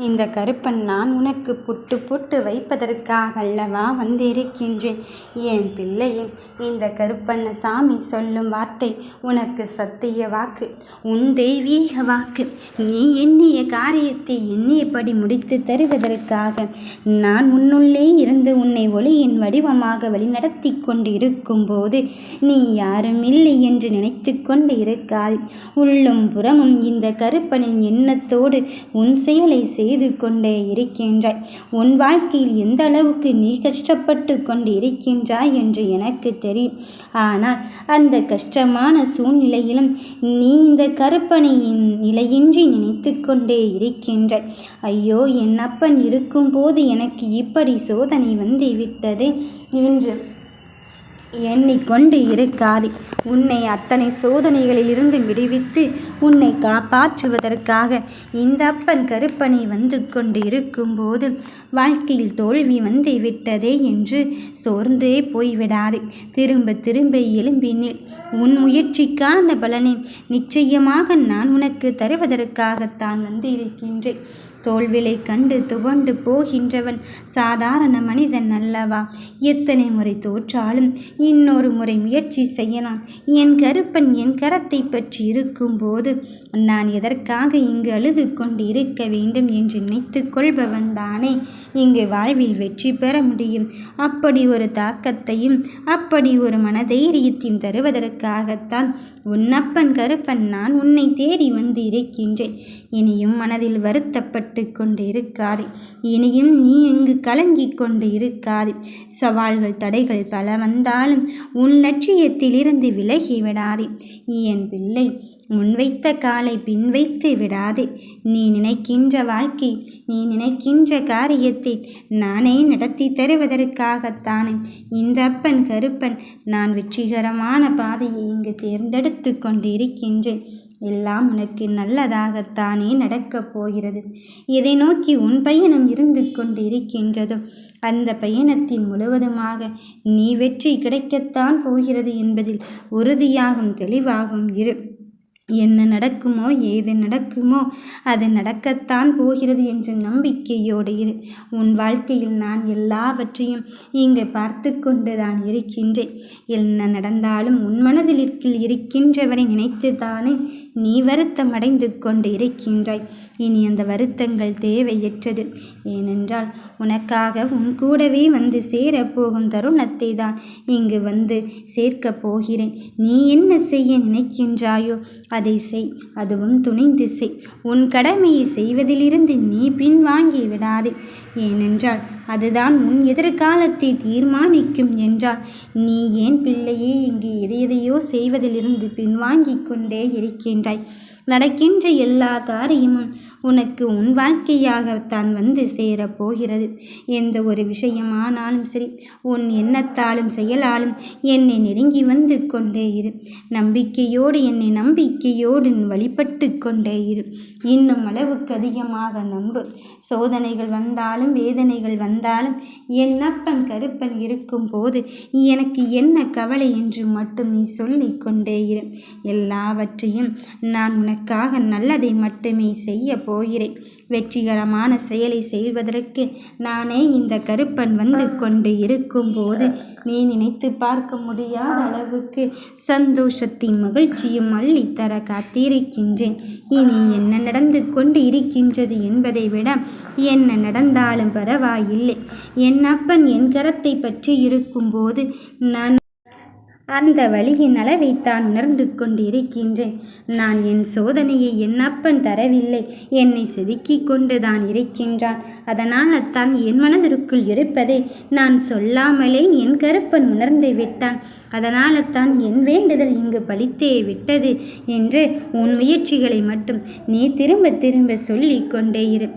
இந்த கருப்பன் நான் உனக்கு புட்டு புட்டு வைப்பதற்காக அல்லவா வந்திருக்கின்றேன்? என் பிள்ளையே இந்த கருப்பண்ணசாமி சொல்லும் வார்த்தை உனக்கு சத்திய வாக்கு. உன் தெய்வீக வாக்கு. நீ எண்ணிய காரியத்தை எண்ணியபடி முடித்து தருவதற்காக நான் உன்னுள்ளே இருந்து உன்னை ஒளியின் வடிவமாக வழிநடத்தி கொண்டு இருக்கும்போது நீ யாரும் இல்லை என்று நினைத்து கொண்டு இருக்காது உள்ளும் புறமும் இந்த கருப்பனின் எண்ணத்தோடு உன் செயலை செய்து கொண்டே இருக்கின்றாய். உன் வாழ்க்கையில் எந்த அளவுக்கு நீ கஷ்டப்பட்டு கொண்டு இருக்கின்றாய் என்று எனக்கு தெரியும். ஆனால் அந்த கஷ்டமான சூழ்நிலையிலும் நீ இந்த கருப்பனையின் நிலையின்றி நினைத்து கொண்டே இருக்கின்றாய். ஐயோ என் அப்பன் இருக்கும்போது எனக்கு இப்படி சோதனை வந்து விட்டது என்று எண்ணிக்கொண்டு இருக்காதே. உன்னை அத்தனை சோதனைகளிலிருந்து விடுவித்து உன்னை காப்பாற்றுவதற்காக இந்த அப்பன் கருப்பனை வந்து கொண்டு இருக்கும்போது வாழ்க்கையில் தோல்வி வந்து விட்டதே என்று சோர்ந்தே போய்விடாதே. திரும்ப திரும்ப எழும்பினேன் உன் முயற்சிக்கான பலனை நிச்சயமாக நான் உனக்கு தருவதற்காகத்தான் வந்து இருக்கின்றேன் தோல்விலை கண்டு துவண்டு போகின்றவன் சாதாரண மனிதன் அல்லவா? எத்தனை முறை தோற்றாலும் இன்னொரு முறை முயற்சி செய்யலாம். என் கருப்பன் என் கரத்தை பற்றி இருக்கும்போது நான் எதற்காக இங்கு அழுது கொண்டு இருக்க வேண்டும் என்று நினைத்து கொள்பவன் தானே? இங்கு வாழ்வில் வெற்றி பெற முடியும். அப்படி ஒரு தாக்கத்தையும் அப்படி ஒரு மனதைரியத்தையும் தருவதற்காகத்தான் உன்னப்பன் கருப்பன் நான் உன்னை தேடி வந்து இருக்கின்றேன். இனியும் மனதில் வருத்தப்பட்டு கஷ்டப்பட்டு கொண்டு இருக்காதே இனியும் நீ இங்கு கலங்கிக் கொண்டு இருக்காதே சவால்கள் தடைகள் பல வந்தாலும் உன் லட்சியத்திலிருந்து விலகி விடாதே. என் பிள்ளை முன்வைத்த காலை பின் வைத்து விடாதே. நீ நினைக்கின்ற வாழ்க்கை நீ நினைக்கின்ற காரியத்தை நானே நடத்தி தருவதற்காகத்தானே. இந்த அப்பன் கருப்பன் நான் வெற்றிகரமான பாதையை இங்கு தேர்ந்தெடுத்து கொண்டிருக்கின்றேன். எல்லாம் உனக்கு நல்லதாகத்தானே நடக்கப் போகிறது. எதை நோக்கி உன் பயணம் இருந்து கொண்டு இருக்கின்றதோ அந்த பயணத்தின் முழுவதுமாக நீ வெற்றி கிடைக்கத்தான் போகிறது என்பதில் உறுதியாகும் தெளிவாகும் இரு. என்ன நடக்குமோ ஏது நடக்குமோ அது நடக்கத்தான் போகிறது என்ற நம்பிக்கையோடு இரு. உன் வாழ்க்கையில் நான் எல்லாவற்றையும் இங்கு பார்த்து கொண்டு தான் இருக்கின்றேன். என்ன நடந்தாலும் உன் மனதில் இருக்கின்றவரை நினைத்து தானே நீ வருத்தம் அடைந்து கொண்டு இருக்கின்றாய். இனி அந்த வருத்தங்கள் தேவையற்றது. ஏனென்றால் உனக்காக உன் கூடவே வந்து சேரப்போகும் தருணத்தை தான் இங்கு வந்து சேர்க்கப் போகிறேன். நீ என்ன செய்ய நினைக்கின்றாயோ அதை செய் அதுவும் துணிந்து செய். உன் கடமையை செய்வதிலிருந்து நீ பின்வாங்கி விடாதே. ஏனென்றால் அதுதான் உன் எதிர்காலத்தை தீர்மானிக்கும் என்றால் நீ ஏன் பிள்ளையே இங்கு எதையெதையோ செய்வதிலிருந்து பின்வாங்கிக் கொண்டே இருக்கின்றாய்? நடக்கின்ற எல்லா காரியமும் உனக்கு உன் வாழ்க்கையாகத்தான் வந்து சேரப்போகிறது எந்த ஒரு விஷயமானாலும் சரி உன் எண்ணத்தாலும் செயலாலும் என்னை நெருங்கி வந்து கொண்டே இரு. நம்பிக்கையோடு என்னை நம்பிக்கையோடு வழிபட்டு கொண்டே இரு. இன்னும் அளவுக்கு அதிகமாக நம்பு. சோதனைகள் வந்தால் வந்தாலும் வேதனைகள் வந்தாலும் என் அப்பன் கருப்பன் இருக்கும் போது எனக்கு என்ன கவலை என்று மட்டும் நீ சொல்லிக் கொண்டே இரு. எல்லாவற்றையும் நான் உனக்காக நல்லதை மட்டுமே செய்ய போகிறேன். வெற்றிகரமான செயலை செய்வதற்கு நானே இந்த கருப்பன் வந்து கொண்டு இருக்கும்போது நீ நினைத்து பார்க்க முடியாத அளவுக்கு சந்தோஷத்தின் மகிழ்ச்சியும் அள்ளித்தர காத்திருக்கின்றேன். இனி என்ன நடந்து கொண்டு இருக்கின்றது என்பதை விட என்ன நடந்தாலும் பரவாயில்லை. என் அப்பன் என் கரத்தை பற்றி இருக்கும்போது நான் அந்த வழியின் அளவைத்தான் உணர்ந்து கொண்டிருக்கின்றேன். நான் என் சோதனையை என் அப்பன் தரவில்லை. என்னை செதுக்கி கொண்டு தான் இருக்கின்றான். அதனால் தான் என் மனதிற்குள் இருப்பதை நான் சொல்லாமலே என் கருப்பன் உணர்ந்து விட்டான். அதனால் தான் என் வேண்டுதல் இங்கு பழித்தே விட்டது என்று உன் முயற்சிகளை மட்டும் நீ திரும்ப திரும்ப சொல்லிக் கொண்டே இரு.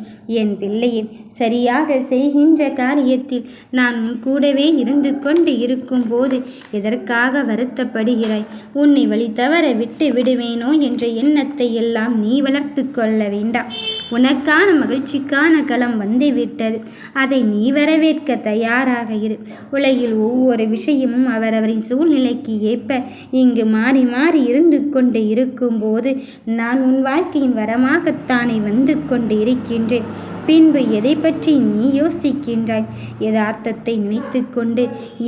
என் பிள்ளையை சரியாக செய்கின்ற காரியத்தில் நான் உன் கூடவே இருந்து கொண்டு இருக்கும்போது எதற்காக வருத்தப்படுகிறாய். உன்னை வழி தவற விட்டு விடுவேனோ என்ற எண்ணத்தை எல்லாம் நீ வளர்த்து கொள்ள வேண்டாம். உனக்கான மகிழ்ச்சிக்கான களம் வந்துவிட்டது. அதை நீ வரவேற்க தயாராக இரு. உலகில் ஒவ்வொரு விஷயமும் அவரவரின் சூழ்நிலைக்கு ஏற்ப இங்கு மாறி மாறி இருந்து கொண்டு இருக்கும்போது நான் உன் வாழ்க்கையின் வரமாகத்தானே வந்து கொண்டு இருக்கின்றேன். பின்பு எதை பற்றி நீ யோசிக்கின்றாய்? யதார்த்தத்தை நினைத்து கொண்டு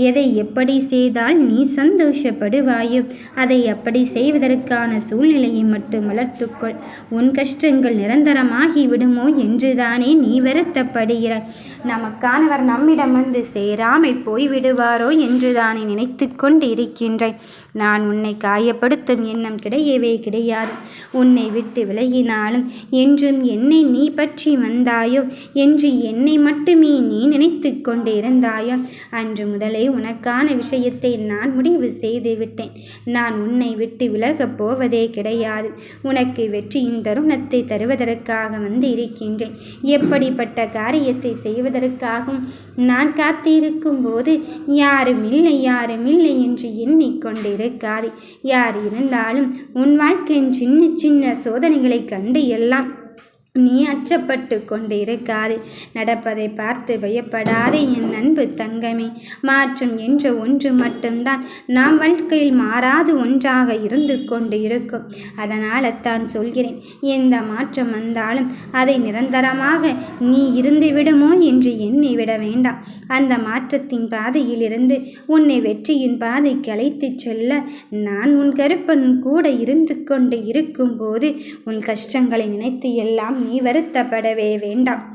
எதை எப்படி செய்தால் நீ சந்தோஷப்படுவாயோ அதை அப்படி செய்வதற்கான சூழ்நிலையை மட்டும் வளர்த்துக்கொள். உன் கஷ்டங்கள் நிரந்தரமாகி விடுமோ என்றுதானே நீ வருத்தப்படுகிறாய். நமக்கானவர் நம்மிடம் வந்து சேராமல் போய்விடுவாரோ என்றுதானே நினைத்து கொண்டு இருக்கின்றாய். நான் உன்னை காயப்படுத்தும் எண்ணம் கிடையவே கிடையாது. உன்னை விட்டு விலகினாலும் என்றும் என்னை நீ பற்றி வந்தாய் என்று என்னை மட்டுமே நீ நினைத்து கொண்டிருந்தாயோ? அன்று முதலே உனக்கான விஷயத்தை நான் முடிவு செய்து விட்டேன். நான் உன்னை விட்டு விலகப் போவதே கிடையாது. உனக்கு வெற்றியின் தருணத்தை தருவதற்காக வந்து இருக்கின்றேன் எப்படிப்பட்ட காரியத்தை செய்வதற்காகவும் நான் காத்திருக்கும் போது யாரும் இல்லை யாரும் இல்லை என்று எண்ணிக்கொண்டிருக்காது. யார் இருந்தாலும் உன் வாழ்க்கையின் சின்ன சின்ன சோதனைகளை கண்டு எல்லாம் நீ அச்சப்பட்டு கொண்டு இருக்காதே நடப்பதை பார்த்து பயப்படாதே என் அன்பு தங்கமே. மாற்றம் என்ற ஒன்று மட்டும்தான். நாம் வாழ்க்கையில் மாறாது ஒன்றாக இருந்து கொண்டு இருக்கும் அதனால் தான் சொல்கிறேன் எந்த மாற்றம் வந்தாலும் அதை நிரந்தரமாக நீ இருந்து விடுமோ என்று எண்ணி விட வேண்டாம். அந்த மாற்றத்தின் பாதையில் இருந்து உன்னை வெற்றியின் பாதை அழைத்துச் செல்ல நான் உன் கருப்பன் கூட இருந்து கொண்டு இருக்கும்போது உன் கஷ்டங்களை நினைத்து எல்லாம் நீ வருத்தப்படவே வேண்டாம்.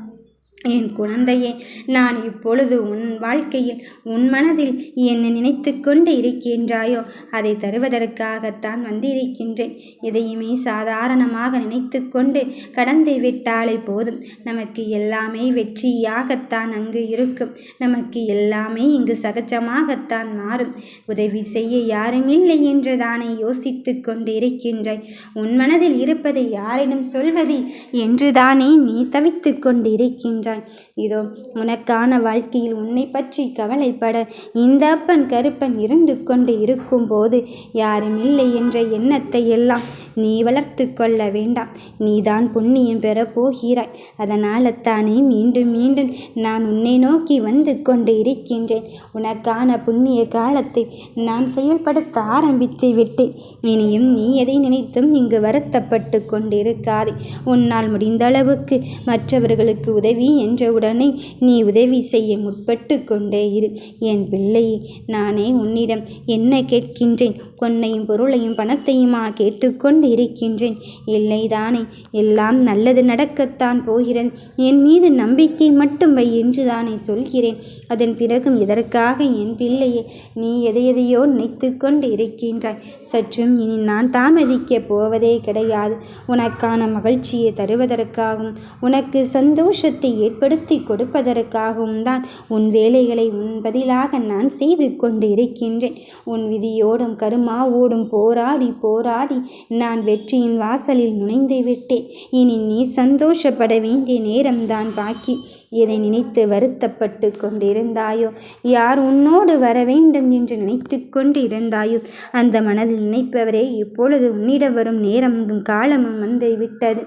என் குழந்தையே நான் இப்பொழுது உன் வாழ்க்கையில் உன் மனதில் என்னை நினைத்து கொண்டு இருக்கின்றாயோ அதை தருவதற்காகத்தான் வந்திருக்கின்றேன். எதையுமே சாதாரணமாக நினைத்து கொண்டு கடந்து விட்டாலே போதும். நமக்கு எல்லாமே வெற்றியாகத்தான் அங்கு இருக்கும். நமக்கு எல்லாமே இங்கு சகஜமாகத்தான் மாறும். உதவி செய்ய யாரும் இல்லை என்று தானே யோசித்து கொண்டு இருக்கின்றாய் உன் மனதில் இருப்பதை யாரிடம் சொல்வது என்று தானே நீ தவித்து கொண்டு இருக்கின்றாய் என்றான் இதோ உனக்கான வாழ்க்கையில் உன்னை பற்றி கவலைப்பட இந்த அப்பன் கருப்பன் இருந்து கொண்டு இருக்கும்போது யாரும் இல்லை என்ற எண்ணத்தை எல்லாம் நீ வளர்த்து கொள்ள வேண்டாம். நீதான் புண்ணியம் பெறப் போகிறாய். அதனால் தானே மீண்டும் மீண்டும் நான் உன்னை நோக்கி வந்து கொண்டு இருக்கின்றேன். உனக்கான புண்ணிய காலத்தை நான் செயல்படுத்த ஆரம்பித்து விட்டேன். இனியும் நீ எதை நினைத்தும் இங்கு வருத்தப்பட்டு கொண்டிருக்காதே. உன்னால் முடிந்த அளவுக்கு மற்றவர்களுக்கு உதவி என்றவுடனே நீ உதவி செய்ய முற்பட்டு கொண்டே இரு. என் பிள்ளையே நானே உன்னிடம் என்ன கேட்கின்றேன்? பொன்னையும் பொருளையும் பணத்தையுமா கேட்டுக்கொண்டு இருக்கின்றேன் இல்லைதானே எல்லாம் நல்லது நடக்கத்தான் போகிறது. என் மீது நம்பிக்கை மட்டும் வை என்று தானே சொல்கிறேன். அதன் பிறகும் எதற்காக என் பிள்ளையே நீ எதையெதையோ நினைத்து கொண்டு இருக்கின்றாய் சற்றும் இனி நான் தாமதிக்கப் போவதே கிடையாது. உனக்கான மகிழ்ச்சியை தருவதற்காகவும் உனக்கு சந்தோஷத்தை ஏற்படுத்தி கொடுப்பதற்காகவும் தான் உன் வேலைகளை உன் பதிலாக நான் செய்து கொண்டு இருக்கின்றேன் உன் விதியோடும் கருமாவோடும் போராடி போராடி நான் வெற்றியின் வாசலில் நுழைந்து விட்டேன். இனி நீ சந்தோஷப்பட வேண்டிய நேரம்தான் பாக்கி. எதை நினைத்து வருத்தப்பட்டு கொண்டிருந்தாயோ? யார் உன்னோடு வர வேண்டும் என்று நினைத்து கொண்டிருந்தாயோ? அந்த மனதில் நினைப்பவரே இப்பொழுது உன்னிடம் வரும் நேரமும் காலமும் வந்து விட்டது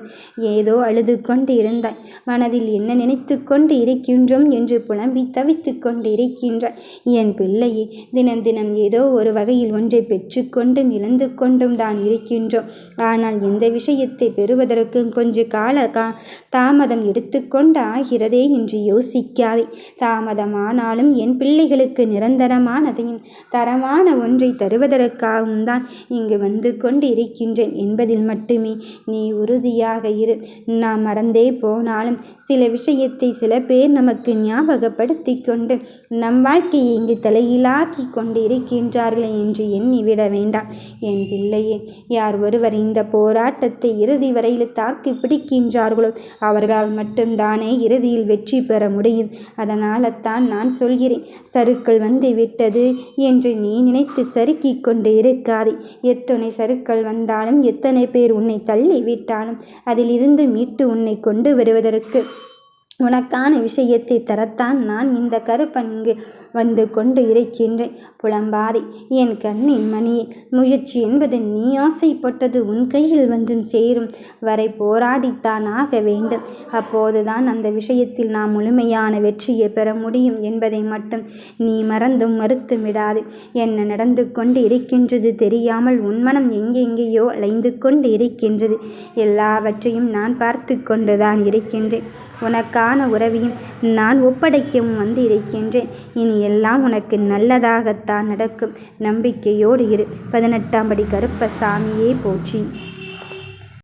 ஏதோ அழுது கொண்டு இருந்தாய் மனதில் என்ன நினைத்து கொண்டு இருக்கின்றோம் என்று புலம்பி தவித்து கொண்டு இருக்கின்றாய் என் பிள்ளையே தினம் தினம் ஏதோ ஒரு வகையில் ஒன்றை பெற்றுக்கொண்டும் இழந்து கொண்டும் தான் இருக்கின்றோம். ஆனால் எந்த விஷயத்தை பெறுவதற்கும் கொஞ்ச கால கா தாமதம் எடுத்துக்கொண்டு ஆகிறதே என்று யோசிக்காதே. தாமதமானாலும் என் பிள்ளைகளுக்கு நிரந்தரமானதையும் தரமான ஒன்றை தருவதற்காகவும் தான் இங்கு வந்து கொண்டு இருக்கின்றேன் என்பதில் மட்டுமே நீ உறுதியாக இரு. நாம் மறந்தே போனாலும் சில விஷயத்தை சில பேர் நமக்கு ஞாபகப்படுத்தி கொண்டு நம் வாழ்க்கையை இங்கு தலையிலாக்கி கொண்டு இருக்கின்றார்களே என்று எண்ணிவிட வேண்டாம். என் பிள்ளையே யார் ஒருவர் இந்த போராட்டத்தை இறுதி வரையில் தாக்கி பிடிக்கின்றார்களோ அவர்களால் மட்டும்தானே இறுதியில் வெற்றி வெற்றி பெற முடியும். அதனால தான் நான் சொல்கிறேன் சருக்கள் வந்து விட்டது என்று நீ நினைத்து சறுக்கிக் கொண்டு இருக்காதே. எத்தனை சருக்கள் வந்தாலும் எத்தனை பேர் உன்னை தள்ளி விட்டாலும் அதிலிருந்து மீட்டு உன்னை கொண்டு வருவதற்கு உனக்கான விஷயத்தை தரத்தான் நான் இந்த கருப்பன் இங்கு வந்து கொண்டு இருக்கின்றேன். புலம்பாதே என் கண்ணின் மணியே முயற்சி என்பது நீ ஆசைப்பட்டது உன் கையில் வந்தும் சேரும். வரை போராடித்தான் ஆக வேண்டும். அப்போதுதான் அந்த விஷயத்தில் நாம் முழுமையான வெற்றியை பெற முடியும் என்பதை மட்டும் நீ மறந்தும் மறுத்தும் விடாது என்ன நடந்து கொண்டு இருக்கின்றது தெரியாமல் உன் மனம் எங்கெங்கேயோ அலைந்து கொண்டு இருக்கின்றது. எல்லாவற்றையும் நான் பார்த்து கொண்டுதான் இருக்கின்றேன். உனக்கான உறவையும் நான் ஒப்படைக்கவும் வந்திருக்கின்றேன் இனி எல்லாம் உனக்கு நல்லதாகத்தான் நடக்கும். நம்பிக்கையோடு இரு. பதினெட்டாம் படி கருப்பசாமியே போற்றி.